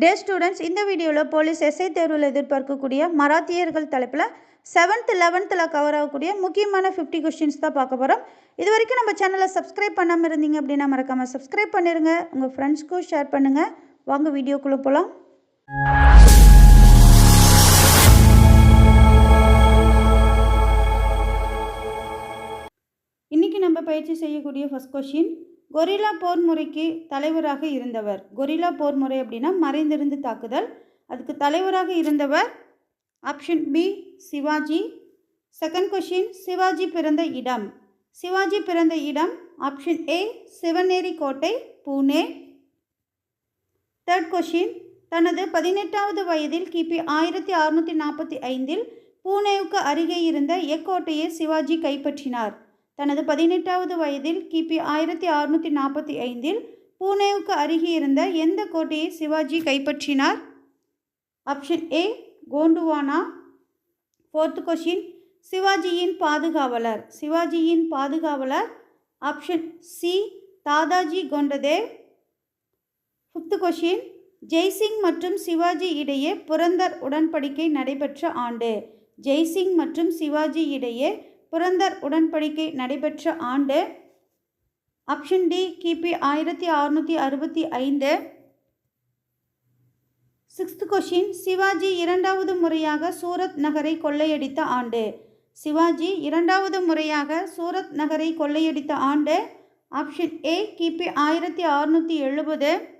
டே students இந்த வீடியோவில் police SI தேர்வில் எதிர்பார்க்கக்கூடிய மராத்தியர்கள் தலைப்பில் செவன்த் லெவன்த்தில் கவர் ஆகக்கூடிய முக்கியமான ஃபிஃப்டி கொஸ்டின்ஸ் தான் பார்க்க போகிறோம் இது வரைக்கும் நம்ம சேனலை சப்ஸ்கிரைப் பண்ணாமல் இருந்தீங்க அப்படின்னா மறக்காமல் சப்ஸ்கிரைப் பண்ணிடுங்க உங்கள் ஃப்ரெண்ட்ஸ்க்கும் ஷேர் பண்ணுங்கள் வாங்க வீடியோக்குள்ளே போகலாம் இன்றைக்கி நம்ம பயிற்சி செய்யக்கூடிய ஃபஸ்ட் கொஷின் கொரில்லா போர் முறைக்கு தலைவராக இருந்தவர். கொரில்லா போர் முறை அப்படின்னா மறைந்திருந்து தாக்குதல். அதுக்கு தலைவராக இருந்தவர் option B Shivaji. Second question Shivaji பிறந்த இடம். சிவாஜி பிறந்த இடம் ஆப்ஷன் ஏ சிவநேரி கோட்டை பூனே. தேர்ட் கொஷின் தனது பதினெட்டாவது வயதில் கிபி ஆயிரத்தி அறுநூற்றி நாற்பத்தி ஐந்தில் பூனேவுக்கு அருகே இருந்த எக்கோட்டையை சிவாஜி கைப்பற்றினார். தனது பதினெட்டாவது வயதில் கிபி ஆயிரத்தி அறுநூற்றி நாற்பத்தி ஐந்தில் பூனேவுக்கு அருகே இருந்த எந்த கோட்டையை சிவாஜி கைப்பற்றினார்? Option A Gondwana fourth question சிவாஜியின் பாதுகாவலர். சிவாஜியின் பாதுகாவலர். Option C Dadaji Kondadev. Fifth question Jai Singh மற்றும் சிவாஜி இடையே புரந்தர் உடன்படிக்கை நடைபெற்ற ஆண்டு. ஜெய்சிங் மற்றும் சிவாஜி இடையே புரந்தர் உடன்படிக்கை நடைபெற்ற ஆண்டு ஆப்ஷன் டி கிபி ஆயிரத்தி அறுநூற்றி அறுபத்தி ஐந்து. சிக்ஸ்த் கொஷின் சிவாஜி இரண்டாவது முறையாக சூரத் நகரை கொள்ளையடித்த ஆண்டு. சிவாஜி இரண்டாவது முறையாக சூரத் நகரை கொள்ளையடித்த ஆண்டு. ஆப்ஷன் ஏ கிபி ஆயிரத்தி அறுநூற்றி எழுபது.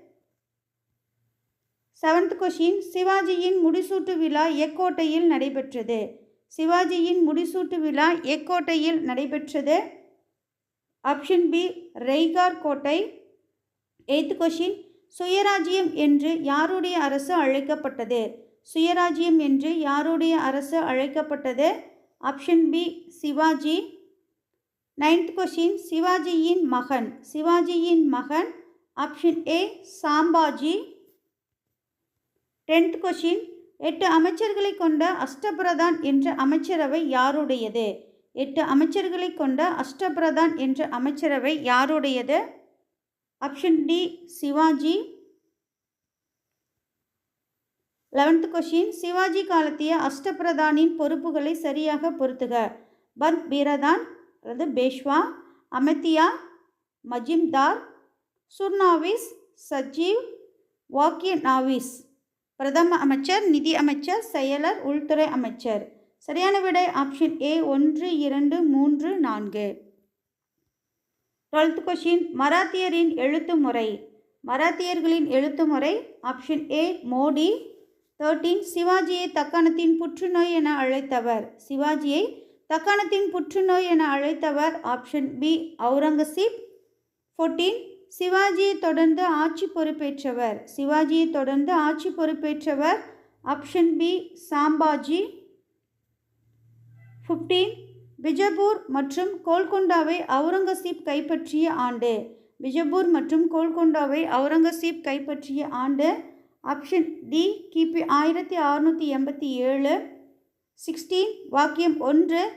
செவன்த் கொஷின் சிவாஜியின் முடிசூட்டு விழா எக்கோட்டையில் நடைபெற்றது. சிவாஜியின் முடிசூட்டு விழா எக்கோட்டையில் நடைபெற்றது. ஆப்ஷன் பி ரெய்கார் கோட்டை. எய்த் கொஷின் சுயராஜ்யம் என்று யாருடைய அரசு அழைக்கப்பட்டது? சுயராஜ்யம் என்று யாருடைய அரசு அழைக்கப்பட்டது? Option B Shivaji. Ninth question சிவாஜியின் மகன். சிவாஜியின் மகன். Option A Sambhaji. Tenth question எட்டு அமைச்சர்களை கொண்ட அஷ்டபிரதான் என்ற அமைச்சரவை யாருடையது? எட்டு அமைச்சர்களை கொண்ட அஷ்டபிரதான் என்ற அமைச்சரவை யாருடையது? Option D Shivaji. Eleventh question Shivaji காலத்திய அஷ்டபிரதானின் பொறுப்புகளை சரியாக பொருத்துக பந்த் பீரதான் அல்லது பேஷ்வா. அமித்தியா மஜிம்தார். சுர்னாவிஸ் சஜீவ். வாக்கிய நாவிஸ் பிரதம அமைச்சர் நிதி அமைச்சர் செயலர் உள்துறை அமைச்சர். சரியான விடை ஆப்ஷன் ஏ ஒன்று இரண்டு மூன்று நான்கு. டுவெல்த் கொஷின் மராத்தியரின் எழுத்து முறை. மராத்தியர்களின் எழுத்து முறை ஆப்ஷன் ஏ மோடி. தேர்ட்டீன் சிவாஜியை தக்காணத்தின் புற்றுநோய் என அழைத்தவர். சிவாஜியை தக்காணத்தின் புற்றுநோய் என அழைத்தவர் ஆப்ஷன் பி அவுரங்கசீப். ஃபோர்டீன் சிவாஜியை தொடர்ந்து ஆட்சி பொறுப்பேற்றவர். சிவாஜியை தொடர்ந்து ஆட்சி பொறுப்பேற்றவர் option B Sambhaji. Fifteen Bijapur மற்றும் கோல்கொண்டாவை அவுரங்கசீப் கைப்பற்றிய ஆண்டு. பிஜப்பூர் மற்றும் கோல்கொண்டாவை அவுரங்கசீப் கைப்பற்றிய ஆண்டு ஆப்ஷன் டி கிபி ஆயிரத்தி அறுநூற்றி எண்பத்தி ஏழு. சிக்ஸ்டீன் வாக்கியம் ஒன்று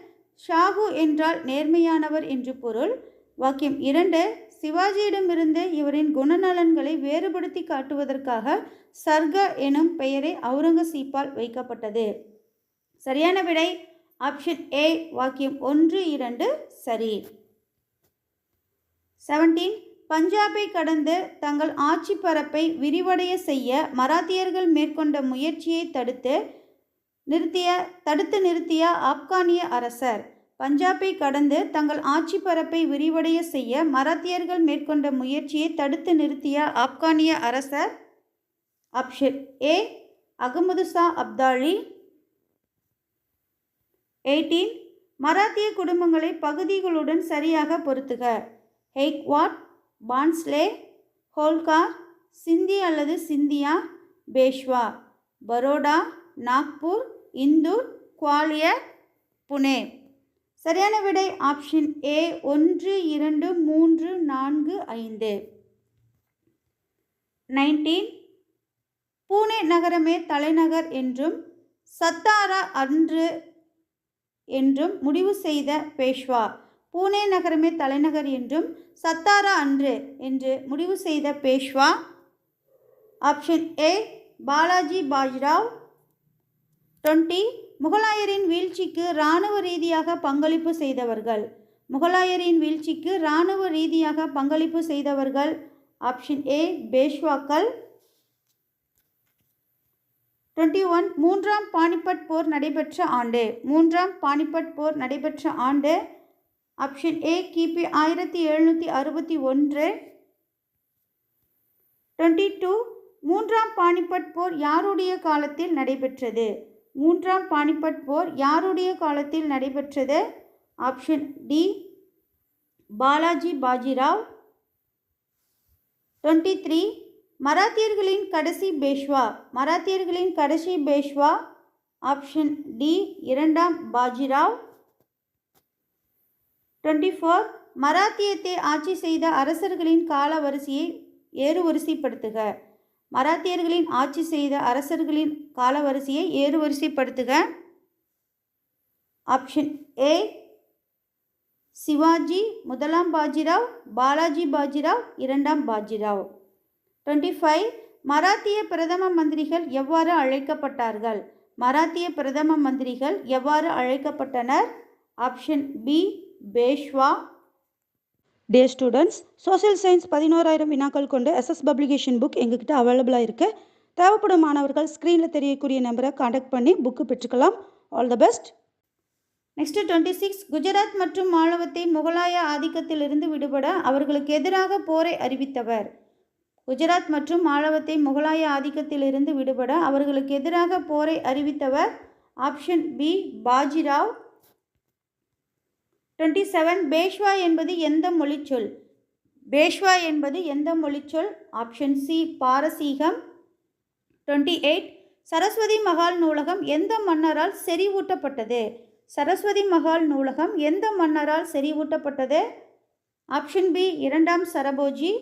ஷாகு என்றால் நேர்மையானவர் என்று பொருள். வாக்கியம் இரண்டு சிவாஜியிடமிருந்து இவரின் குணநலன்களை வேறுபடுத்தி காட்டுவதற்காக சர்க எனும் பெயரை அவுரங்கசீப்பால் வைக்கப்பட்டது. சரியான விடை ஆப்ஷன் ஏ வாக்கியம் ஒன்று இரண்டு சரி. செவன்டீன் பஞ்சாபை கடந்து தங்கள் ஆட்சி பரப்பை விரிவடைய செய்ய மராத்தியர்கள் மேற்கொண்ட முயற்சியை தடுத்து நிறுத்திய தடுத்து நிறுத்திய ஆப்கானிய அரசர். பஞ்சாபை கடந்து தங்கள் ஆட்சி பரப்பை விரிவடைய செய்ய மராத்தியர்கள் மேற்கொண்ட முயற்சியை தடுத்து நிறுத்திய ஆப்கானிய அரசர் option A. Ahmad Shah Abdali. Eighteen. மராத்திய குடும்பங்களை பகுதிகளுடன் சரியாக பொருத்துக. ஹெய்க்வாட் பான்ஸ்லே. ஹோல்கார். சிந்தி அல்லது சிந்தியா. பேஷ்வா. பரோடா. நாக்பூர். இந்தூர். குவாலியர். புனே. சரியான விடை ஆப்ஷன் ஏ ஒன்று இரண்டு மூன்று நான்கு ஐந்து. நைன்டீன் பூனே நகரமே தலைநகர் என்றும் சத்தாரா அன்று என்றும் முடிவு செய்த பேஷ்வா. பூனே நகரமே தலைநகர் என்றும் சத்தாரா அன்று என்று முடிவு செய்த Peshwa. Option A Balaji Bajirao. Twenty முகலாயரின் வீழ்ச்சிக்கு இராணுவ ரீதியாக பங்களிப்பு செய்தவர்கள். முகலாயரின் வீழ்ச்சிக்கு இராணுவ ரீதியாக பங்களிப்பு செய்தவர்கள். ஆப்ஷன் ஏ பேஷ்வாக்கள். டுவெண்ட்டி ஒன் மூன்றாம் பானிபட் போர் நடைபெற்ற ஆண்டு. மூன்றாம் பானிபட் போர் நடைபெற்ற ஆண்டு. ஆப்ஷன் ஏ கிபி ஆயிரத்தி எழுநூற்றி அறுபத்தி ஒன்று. டுவெண்ட்டி டூ மூன்றாம் பானிபட் போர் யாருடைய காலத்தில் நடைபெற்றது? மூன்றாம் பானிபட் போர் யாருடைய காலத்தில் நடைபெற்றது? Option D Balaji Bajirao. Twenty three மராத்தியர்களின் கடைசி பேஷ்வா. மராத்தியர்களின் கடைசி பேஷ்வா. ஆப்ஷன் டி இரண்டாம் பாஜிராவ். டுவெண்ட்டி ஃபோர் மராத்தியத்தை ஆட்சி செய்த அரசர்களின் கால வரிசையை ஏறுவரிசைப்படுத்துக. மராத்தியர்களின் ஆட்சி செய்த அரசர்களின் காலவரிசையை ஏறுவரிசைப்படுத்துக ஆப்ஷன் ஏ சிவாஜி முதலாம் பாஜிராவ் பாலாஜி பாஜிராவ் இரண்டாம் பாஜிராவ். டுவெண்ட்டி ஃபைவ் மராத்திய பிரதம மந்திரிகள் எவ்வாறு அழைக்கப்பட்டார்கள்? மராத்திய பிரதம மந்திரிகள் எவ்வாறு அழைக்கப்பட்டனர்? Option B Peshwa day students social science பதினோராயிரம் வினாக்கள் கொண்டு எஸ்எஸ் பப்ளிகேஷன் புக் எங்ககிட்ட அவைலபிளாக இருக்குது தேவைப்படும் மாணவர்கள் ஸ்க்ரீனில் தெரியக்கூடிய நம்பரை காண்டாக்ட் பண்ணி book பெற்றுக்கலாம். All the best next twenty six Gujarat மற்றும் மாணவத்தை முகலாய ஆதிக்கத்திலிருந்து விடுபட அவர்களுக்கு எதிராக போரை அறிவித்தவர். குஜராத் மற்றும் மாணவத்தை முகலாய ஆதிக்கத்திலிருந்து விடுபட அவர்களுக்கு எதிராக போரை அறிவித்தவர். Option B Bajirao. Twenty seven Peshwa என்பது எந்த மொழிச்சொல்? பேஷ்வா என்பது எந்த மொழிச்சொல்? ஆப்ஷன் சி பாரசீகம். டுவெண்ட்டி எயிட் சரஸ்வதி மகால் நூலகம் எந்த மன்னரால் செறிவூட்டப்பட்டது? சரஸ்வதி மகால் நூலகம் எந்த மன்னரால் செறிவூட்டப்பட்டது? ஆப்ஷன் பி இரண்டாம் சரபோஜி.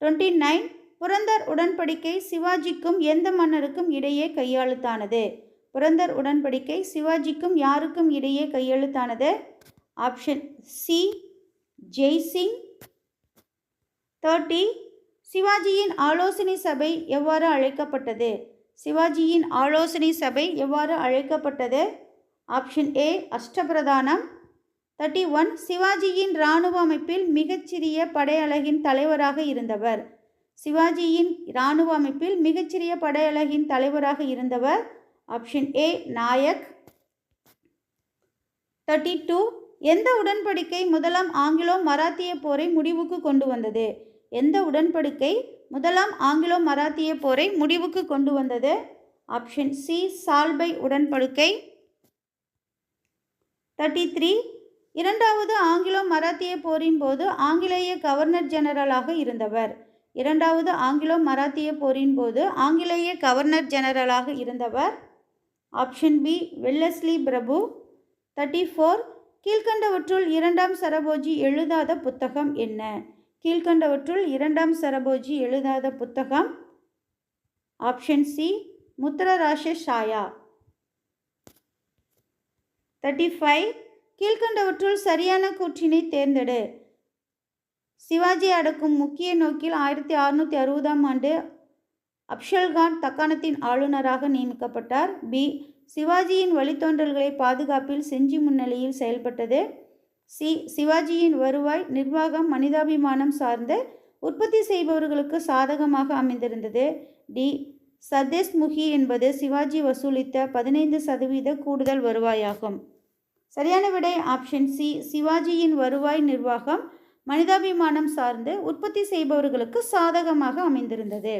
டுவெண்ட்டி நைன் புரந்தர் உடன்படிக்கை சிவாஜிக்கும் எந்த மன்னருக்கும் இடையே கையெழுத்தானது? புரந்தர் உடன்படிக்கை சிவாஜிக்கும் யாருக்கும் இடையே கையெழுத்தானது? ஆப்ஷன் சி ஜெய்சிங் தேர்ட்டி சிவாஜியின் ஆலோசனை சபை எவ்வாறு அழைக்கப்பட்டது? சிவாஜியின் ஆலோசனை சபை எவ்வாறு அழைக்கப்பட்டது? ஆப்ஷன் ஏ அஷ்டபிரதானம். தேர்ட்டி ஒன் சிவாஜியின் இராணுவ அமைப்பில் மிகச்சிறிய படையலகின் தலைவராக இருந்தவர். சிவாஜியின் இராணுவ அமைப்பில் மிகச்சிறிய படையலகின் தலைவராக இருந்தவர். Option A Nayak. Thirty two எந்த உடன்படிக்கை முதலாம் ஆங்கிலோ மராத்திய போரை முடிவுக்கு கொண்டு வந்தது? எந்த உடன்படிக்கை முதலாம் ஆங்கிலோ மராத்திய போரை முடிவுக்கு கொண்டு வந்தது? ஆப்ஷன் சி சால்பை உடன்படிக்கை. தேர்ட்டி த்ரீ இரண்டாவது ஆங்கிலோ மராத்திய போரின் போது ஆங்கிலேய கவர்னர் ஜெனரலாக இருந்தவர். இரண்டாவது ஆங்கிலோ மராத்திய போரின் போது ஆங்கிலேய கவர்னர் ஜெனரலாக இருந்தவர். ஆப்ஷன் பி வெல்லஸ்லி பிரபு. தேர்ட்டி ஃபோர் கீழ்கண்டவற்றுள் இரண்டாம் சரபோஜி எழுதாத புத்தகம் என்ன? கீழ்கண்டவற்றுள் இரண்டாம் சரபோஜி எழுதாத புத்தகம் option C Mudrarakshasa Chhaya thirty five கீழ்கண்டவற்றுள் சரியான கூற்றினை தேர்ந்தெடு. சிவாஜி அடக்கும் முக்கிய நோக்கில் ஆயிரத்தி அறுநூற்றி அறுபதாம் ஆண்டு அப்ஷல்கான் தக்காணத்தின் ஆளுநராக நியமிக்கப்பட்டார். பி சிவாஜியின் வழித்தோன்றல்களை பாதுகாப்பில் செஞ்சி முன்னிலையில் செயல்பட்டது. சி சிவாஜியின் வருவாய் நிர்வாகம் மனிதாபிமானம் சார்ந்த உற்பத்தி செய்பவர்களுக்கு சாதகமாக அமைந்திருந்தது. டி சதேஷ்முகி என்பது சிவாஜி வசூலித்த பதினைந்து சதவீத கூடுதல் வருவாயாகும். சரியான விடை ஆப்ஷன் சி சிவாஜியின் வருவாய் நிர்வாகம் மனிதாபிமானம் சார்ந்து உற்பத்தி செய்பவர்களுக்கு சாதகமாக அமைந்திருந்தது.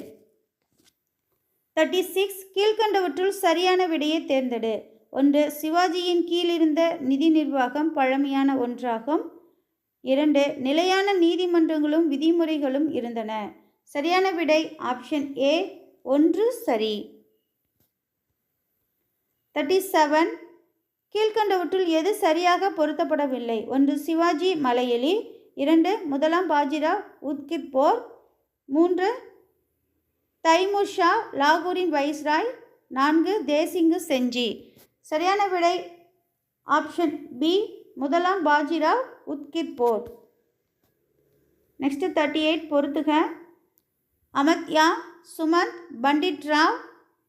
தேர்ட்டி சிக்ஸ் கீழ்கண்டவற்றுள் சரியான விடையை தேர்ந்தெடு. ஒன்று சிவாஜியின் கீழிருந்த நிதி நிர்வாகம் பழமையான ஒன்றாகும். இரண்டு நிலையான நீதிமன்றங்களும் விதிமுறைகளும் இருந்தன. சரியான விடை ஆப்ஷன் ஏ ஒன்று சரி. தேர்ட்டி செவன் கீழ்கண்டவற்றுள் எது சரியாக பொருத்தப்படவில்லை? ஒன்று சிவாஜி மலையெலி இரண்டு முதலாம் பாஜிராவ் உத்கித் போர் மூன்று தைமூர் ஷா லாகூரின் வைஸ்ராய். நான்கு தேசிங்கு செஞ்சி. சரியான விடை ஆப்ஷன் பி முதலாம் பாஜிராவ் உத்கிர் போர் நெக்ஸ்ட்டு தேர்ட்டி எயிட் பொறுத்துக. அமத்யா சுமந்த் பண்டிட் ராவ்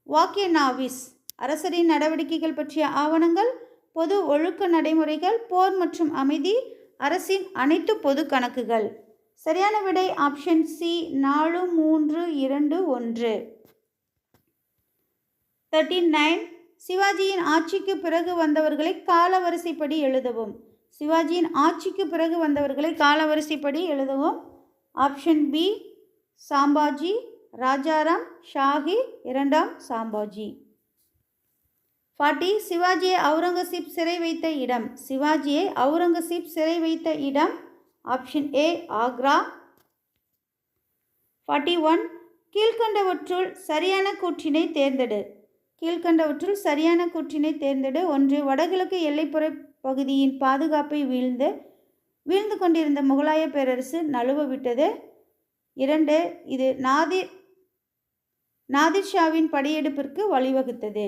வாக்கிய நாவிஸ் அரசரின் நடவடிக்கைகள் பற்றிய ஆவணங்கள் பொது ஒழுக்க நடைமுறைகள் போர் மற்றும் அமைதி அரசின் அனைத்து பொது கணக்குகள். சரியான விடை ஆப்ஷன் சி நாலு மூன்று இரண்டு ஒன்று. தேர்ட்டி நைன் சிவாஜியின் ஆட்சிக்கு பிறகு வந்தவர்களை காலவரிசைப்படி எழுதவும். சிவாஜியின் ஆட்சிக்கு பிறகு வந்தவர்களை காலவரிசைப்படி எழுதவும். ஆப்ஷன் பி சாம்பாஜி ராஜாராம் ஷாஹி இரண்டாம் சாம்பாஜி. ஃபார்ட்டி சிவாஜியை அவுரங்கசீப் சிறை வைத்த இடம். சிவாஜியை அவுரங்கசீப் சிறை வைத்த இடம் option A Agra forty one கீழ்கண்டவற்றுள் சரியான கூற்றினை தேர்ந்தெடு. கீழ்கண்டவற்றுள் சரியான கூற்றினை தேர்ந்தெடு. ஒன்று வடகிழக்கு எல்லைப்புற பகுதியின் பாதுகாப்பை வீழ்ந்து வீழ்ந்து கொண்டிருந்த முகலாய பேரரசு நழுவ விட்டது. இரண்டு இது நாதிர் நாதிர் ஷாவின் படையெடுப்பிற்கு வழிவகுத்தது.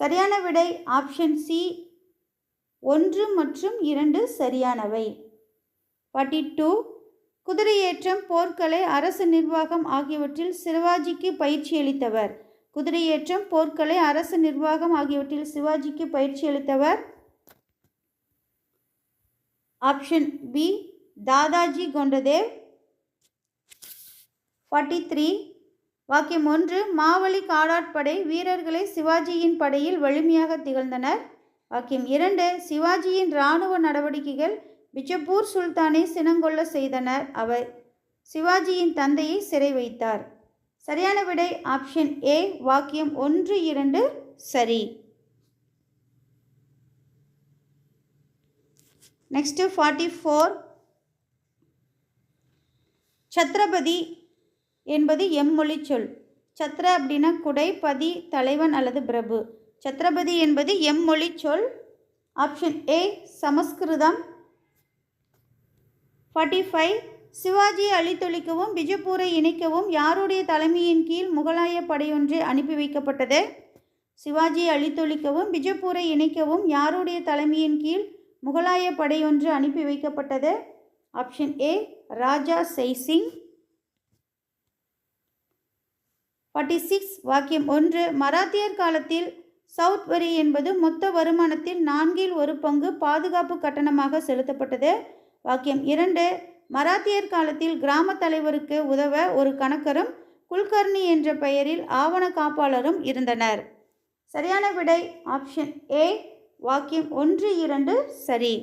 சரியான விடை ஆப்ஷன் சி ஒன்று மற்றும் இரண்டு சரியானவை. பட்டி டூ குதிரையேற்றம் போர்க்கலை அரசு நிர்வாகம் ஆகியவற்றில் சிவாஜிக்கு பயிற்சி அளித்தவர். குதிரையேற்றம் போர்க்கலை அரசு நிர்வாகம் ஆகியவற்றில் சிவாஜிக்கு பயிற்சி அளித்தவர். Option B Dadaji Kondadev. Forty three வாக்கியம் ஒன்று மாவலி காடாட்படை வீரர்களை சிவாஜியின் படையில் வலிமையாக திகழ்ந்தனர். வாக்கியம் இரண்டு சிவாஜியின் இராணுவ நடவடிக்கைகள் விஜப்பூர் சுல்தானை சினங்கொள்ள செய்தனர். அவர் சிவாஜியின் தந்தையை சிறை வைத்தார். சரியான விடை ஆப்ஷன் ஏ வாக்கியம் ஒன்று இரண்டு சரி. Next forty four. சத்ரபதி என்பது எம்மொழி சொல். சத்ர அப்படின்னா குடை பதி தலைவன் அல்லது பிரபு. சத்ரபதி என்பது எம்மொழி சொல். ஆப்ஷன் ஏ சமஸ்கிருதம். ஃபார்ட்டி ஃபைவ் சிவாஜியை அழித்தொழிக்கவும் பிஜப்பூரை இணைக்கவும் யாருடைய தலைமையின் கீழ் முகலாய படையொன்று அனுப்பி வைக்கப்பட்டது? சிவாஜியை அழித்தொழிக்கவும் பிஜப்பூரை இணைக்கவும் யாருடைய தலைமையின் கீழ் முகலாய படையொன்று அனுப்பி வைக்கப்பட்டது? Option A Raja Jai Singh forty six வாக்கியம் ஒன்று மராத்தியர் காலத்தில் சவுத் வரி என்பது மொத்த வருமானத்தில் நான்கில் ஒரு பங்கு பாதுகாப்பு கட்டணமாக செலுத்தப்பட்டது. வாக்கியம் இரண்டு மராத்தியர் காலத்தில் கிராம தலைவருக்கு உதவ ஒரு கணக்கரும் குல்கர்னி என்ற பெயரில் ஆவண காப்பாளரும் இருந்தனர். சரியான விடை ஆப்ஷன் ஏ வாக்கியம் ஒன்று இரண்டு சரி.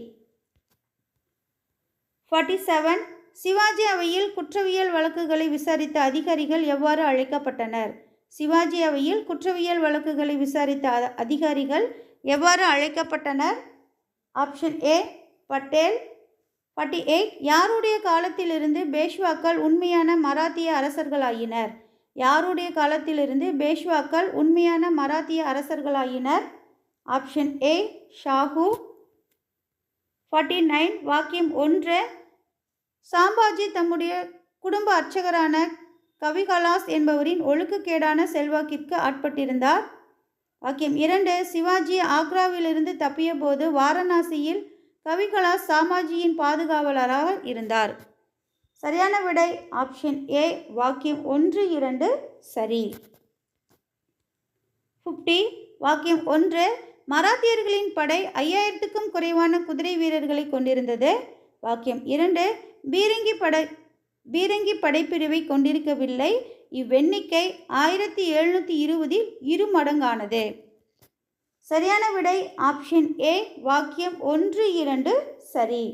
ஃபார்ட்டி செவன் சிவாஜி அவையில் குற்றவியல் வழக்குகளை விசாரித்த அதிகாரிகள் எவ்வாறு அழைக்கப்பட்டனர்? சிவாஜி அவையில் குற்றவியல் வழக்குகளை விசாரித்த அதிகாரிகள் எவ்வாறு அழைக்கப்பட்டனர்? Option A Patel forty eight யாருடைய காலத்திலிருந்து பேஷ்வாக்கள் உண்மையான மராத்திய அரசர்களாயினர்? யாருடைய காலத்திலிருந்து பேஷ்வாக்கள் உண்மையான மராத்திய அரசர்களாயினர்? Option A Shahu. Forty nine வாக்கியம் ஒன்று. சாம்பாஜி தம்முடைய குடும்ப அர்ச்சகரான கவிகலாஸ் என்பவரின் ஒழுக்கக்கேடான செல்வாக்கிற்கு ஆட்பட்டிருந்தார். வாக்கியம் இரண்டு சிவாஜி ஆக்ராவிலிருந்து தப்பிய போது வாரணாசியில் கவிகலா சாமாஜியின் பாதுகாவலராக இருந்தார். சரியான விடை ஆப்ஷன் ஏ வாக்கியம் ஒன்று இரண்டு சரி. ஃபிஃப்டி வாக்கியம் ஒன்று மராத்தியர்களின் படை ஐயாயிரத்துக்கும் குறைவான குதிரை வீரர்களை கொண்டிருந்தது. வாக்கியம் இரண்டு பீரங்கி படை பீரங்கி படைப்பிரிவை கொண்டிருக்கவில்லை. இவ்வெண்ணிக்கை ஆயிரத்தி எழுநூற்றி இருபதில் இரு மடங்கானது சரியான விடை ஆப்ஷன் ஏ வாக்கியம் ஒன்று இரண்டு சரி.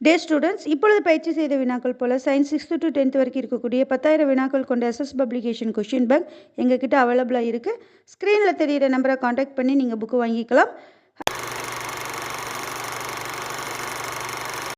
டே ஸ்டூடெண்ட்ஸ் இப்பொழுது பயிற்சி செய்த வினாக்கள் போல் சயின்ஸ் சிக்ஸ்த்து டு டென்த் வரைக்கும் இருக்கக்கூடிய பத்தாயிரம் வினாக்கள் கொண்ட எஸ்எஸ் பப்ளிகேஷன் கொஷின் பேங்க் எங்ககிட்ட அவைலபிளாக இருக்குது ஸ்க்ரீனில் தெரியிற நம்பரை காண்டாக்ட் பண்ணி நீங்கள் புக்கு வாங்கிக்கலாம்.